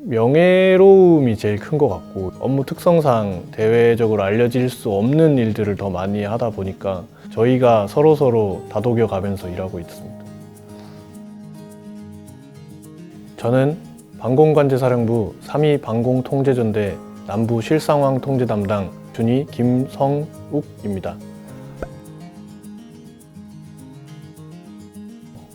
명예로움이 제일 큰 것 같고 업무 특성상 대외적으로 알려질 수 없는 일들을 더 많이 하다 보니까 저희가 서로 서로 다독여 가면서 일하고 있습니다. 저는 방공관제사령부 3위 방공통제전대 남부 실상황 통제 담당 준위 김성욱입니다.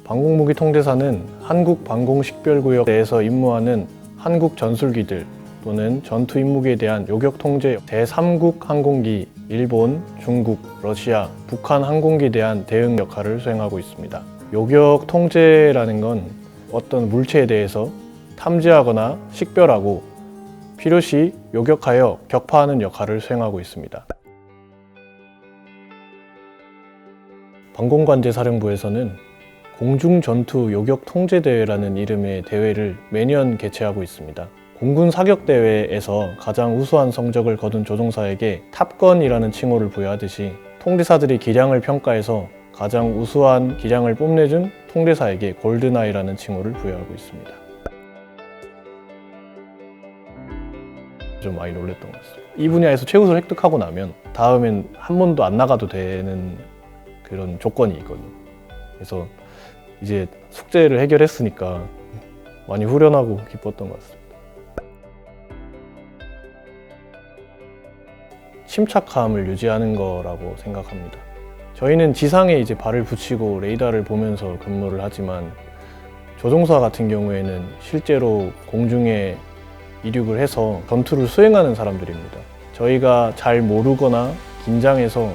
방공무기 통제사는 한국 방공식별구역 내에서 임무하는 한국 전술기들 또는 전투 임무기에 대한 요격 통제 제3국 항공기, 일본, 중국, 러시아, 북한 항공기에 대한 대응 역할을 수행하고 있습니다. 요격 통제라는 건 어떤 물체에 대해서 탐지하거나 식별하고 필요시 요격하여 격파하는 역할을 수행하고 있습니다. 방공관제사령부에서는 공중전투 요격 통제대회라는 이름의 대회를 매년 개최하고 있습니다. 공군 사격대회에서 가장 우수한 성적을 거둔 조종사에게 탑건이라는 칭호를 부여하듯이 통제사들이 기량을 평가해서 가장 우수한 기량을 뽐내준 통제사에게 골든아이라는 칭호를 부여하고 있습니다. 좀 많이 놀랬던 것 같습니다. 이 분야에서 최우수를 획득하고 나면 다음엔 한 번도 안 나가도 되는 그런 조건이 있거든요. 그래서 이제 숙제를 해결했으니까 많이 후련하고 기뻤던 것 같습니다. 침착함을 유지하는 거라고 생각합니다. 저희는 지상에 이제 발을 붙이고 레이더를 보면서 근무를 하지만 조종사 같은 경우에는 실제로 공중에 이륙을 해서 전투를 수행하는 사람들입니다. 저희가 잘 모르거나 긴장해서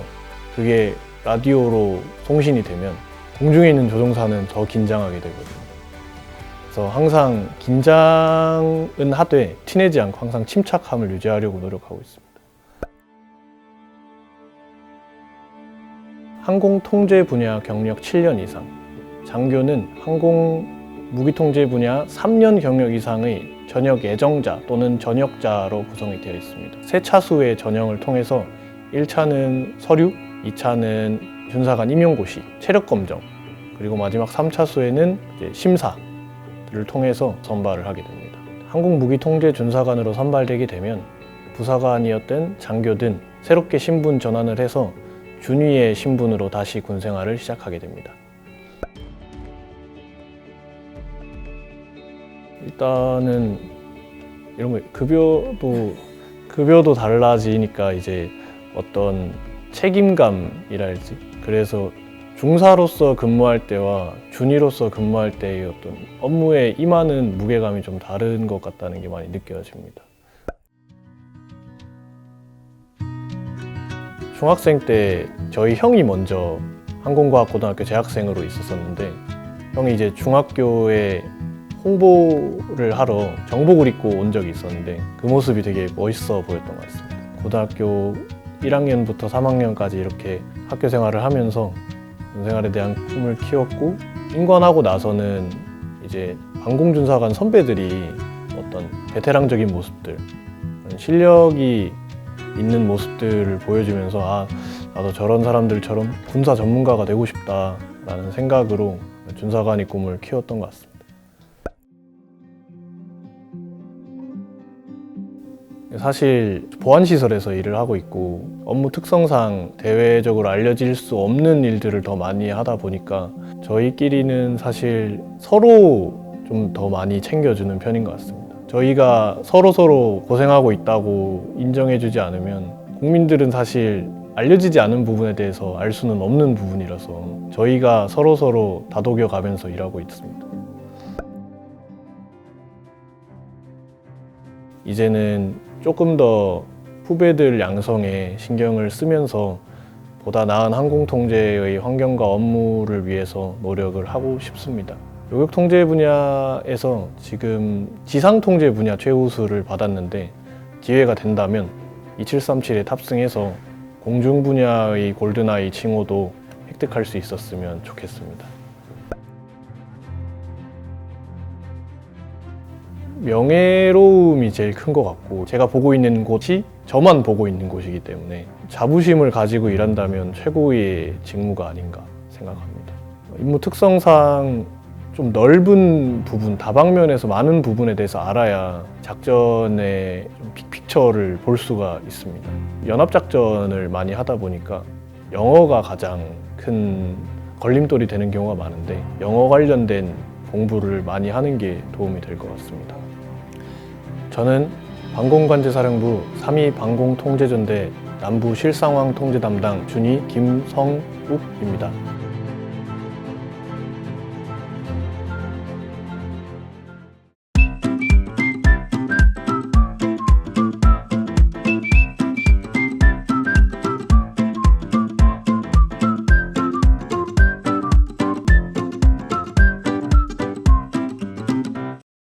그게 라디오로 송신이 되면 공중에 있는 조종사는 더 긴장하게 되거든요. 그래서 항상 긴장은 하되 티내지 않고 항상 침착함을 유지하려고 노력하고 있습니다. 항공 통제 분야 경력 7년 이상, 장교는 항공 무기 통제 분야 3년 경력 이상의 전역 예정자 또는 전역자로 구성이 되어 있습니다. 세 차수의 전형을 통해서 1차는 서류, 2차는 준사관 임용고시, 체력 검정, 그리고 마지막 3차수에는 심사를 통해서 선발을 하게 됩니다. 항공 무기 통제 준사관으로 선발되게 되면 부사관이었던 장교든 새롭게 신분 전환을 해서 준위의 신분으로 다시 군 생활을 시작하게 됩니다. 일단은 이런 거 급여도 급여도 달라지니까 이제 어떤 책임감이랄지 그래서 중사로서 근무할 때와 준위로서 근무할 때의 어떤 업무에 임하는 무게감이 좀 다른 것 같다는 게 많이 느껴집니다. 중학생 때 저희 형이 먼저 항공과학고등학교 재학생으로 있었었는데 형이 이제 중학교에 홍보를 하러 정복을 입고 온 적이 있었는데 그 모습이 되게 멋있어 보였던 것 같습니다. 고등학교 1학년부터 3학년까지 이렇게 학교 생활을 하면서 군 생활에 대한 꿈을 키웠고 인관하고 나서는 이제 방공준사관 선배들이 어떤 베테랑적인 모습들 실력이 있는 모습들을 보여주면서 아 나도 저런 사람들처럼 군사 전문가가 되고 싶다라는 생각으로 준사관의 꿈을 키웠던 것 같습니다. 사실 보안시설에서 일을 하고 있고 업무 특성상 대외적으로 알려질 수 없는 일들을 더 많이 하다 보니까 저희끼리는 사실 서로 좀 더 많이 챙겨주는 편인 것 같습니다. 저희가 서로 서로 고생하고 있다고 인정해주지 않으면 국민들은 사실 알려지지 않은 부분에 대해서 알 수는 없는 부분이라서 저희가 서로 서로 다독여 가면서 일하고 있습니다. 이제는 조금 더 후배들 양성에 신경을 쓰면서 보다 나은 항공 통제의 환경과 업무를 위해서 노력을 하고 싶습니다. 요격 통제 분야에서 지금 지상 통제 분야 최우수를 받았는데 기회가 된다면 2737에 탑승해서 공중 분야의 골든아이 칭호도 획득할 수 있었으면 좋겠습니다. 명예로움이 제일 큰 것 같고 제가 보고 있는 곳이 저만 보고 있는 곳이기 때문에 자부심을 가지고 일한다면 최고의 직무가 아닌가 생각합니다. 임무 특성상 좀 넓은 부분, 다방면에서 많은 부분에 대해서 알아야 작전의 좀 빅픽처를 볼 수가 있습니다. 연합작전을 많이 하다 보니까 영어가 가장 큰 걸림돌이 되는 경우가 많은데 영어 관련된 공부를 많이 하는 게 도움이 될 것 같습니다. 저는 방공관제사령부 3위 방공통제전대 남부 실상황 통제 담당 준위 김성욱입니다.